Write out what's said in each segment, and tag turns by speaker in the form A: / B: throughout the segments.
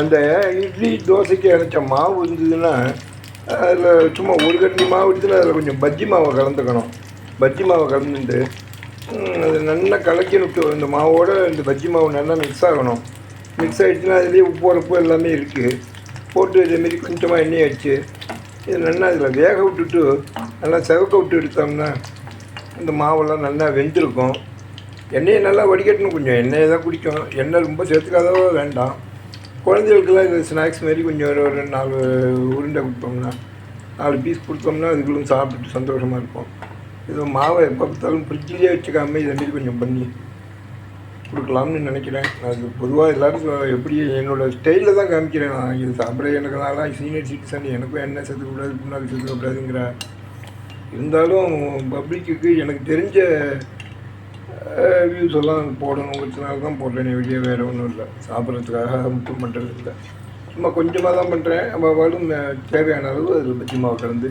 A: அந்த இட்லி தோசைக்கு அரைச்ச மாவு இருந்ததுன்னா அதில் சும்மா ஒரு கட்டி மாவு எடுத்துன்னு அதில் கொஞ்சம் பஜ்ஜி மாவை கலந்துக்கணும். பஜ்ஜி மாவை கலந்துட்டு அது நல்லா கலக்கி விட்டு இந்த மாவோட இந்த பஜ்ஜி மாவு நல்லா மிக்ஸ் ஆகணும். மிக்ஸ் ஆகிடுச்சுன்னா அதுலேயே உப்பு உரப்பு எல்லாமே இருக்குது போட்டு இதேமாரி கொஞ்சமாக எண்ணெய் ஆச்சு இது நல்லா அதில் வேக விட்டுட்டு நல்லா செவக்க விட்டு எடுத்தோம்னா இந்த மாவெல்லாம் நல்லா வெந்திருக்கும். எண்ணெயை நல்லா வடிகட்டணும். கொஞ்சம் எண்ணெயை தான் குடிக்கும். எண்ணெய் ரொம்ப சேர்த்துக்காதவோ வேண்டாம். குழந்தைகளுக்கெல்லாம் இந்த ஸ்நாக்ஸ் மாதிரி கொஞ்சம் ஒரு ஒரு நாலு உருண்டை கொடுத்தோம்னா நாலு பீஸ் கொடுத்தோம்னா அதுக்குள்ளும் சாப்பிட்டுட்டு சந்தோஷமாக இருக்கும் இது மாவை எப்போ பார்த்தாலும் ஃப்ரிட்ஜிலேயே வச்சுக்காம இதை மாரி கொஞ்சம் பண்ணி கொடுக்கலாம்னு நினைக்கிறேன். அது பொதுவாக எல்லோரும் எப்படி என்னோட ஸ்டைலில் தான் காமிக்கிறேன். நான் இது சாப்பிட எனக்கு நான் சீனியர் சிட்டிசன் எனக்கும் என்ன சேர்த்துக்கூடாது முன்னாடி சேர்த்துக்கூடாதுங்கிற இருந்தாலும் பப்ளிக்கு எனக்கு தெரிஞ்ச வியூஸ் எல்லாம் போடணுங்கிறதுனால தான் போடுறேன் வெளியே வேறு ஒன்றும் இல்லை. சாப்பிட்றதுக்காக மட்டும் பண்ணுறது இல்லை. சும்மா கொஞ்சமாக தான் பண்ணுறேன் நம்ம வரும் தேவையான அளவு அதில் பச்சி மாவு கலந்து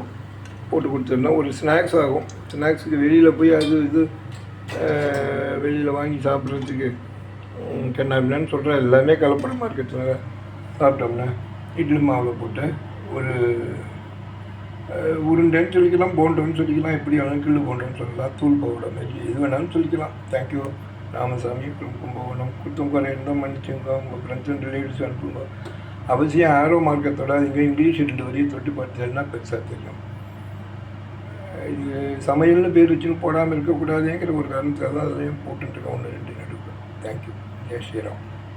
A: போட்டு கொடுத்துருந்தோம் ஒரு ஸ்நாக்ஸ் ஆகும். ஸ்நாக்ஸுக்கு வெளியில் போய் அது இது வெளியில் வாங்கி சாப்பிட்றதுக்கு கண்ணாபின்னு சொல்கிறேன் எல்லாமே கலப்படமாக இருக்கிறதுனால சாப்பிட்டோம்னா இட்லி மாவில் போட்டு ஒரு உருண்டைன்னு சொல்லிக்கலாம் போண்டோன்னு சொல்லிக்கலாம் எப்படி வேணாலும் கிள்ளு போண்டோன்னு சொல்லலாம் தூள் பவுடர் மாதிரி எது வேணாலும் சொல்லிக்கலாம். தேங்க்யூ ராமசாமி கும்பகோணம் குத்தம் குறையிருந்தோம் மன்னிச்சுங்க உங்கள் ஃப்ரெண்ட்ஸ் அண்ட் ரிலேட்டிவ்ஸ் அனுப்புங்க. அவசியம் ஆரோ மார்க்கை தொடாதீங்க. இங்கிலீஷ் ரெண்டு வரையும் தொட்டு பார்த்தீங்கன்னா பெருசாக தெரியும். இது சமையல்னு பேர் வச்சுன்னு போடாமல் இருக்கக்கூடாதுங்கிற ஒரு காரணத்துக்காக தான் அதுலேயும் போட்டுருக்கேன் ஒன்று ரெண்டு நடுவு தேங்க்யூ ஜெய் ஸ்ரீராம்.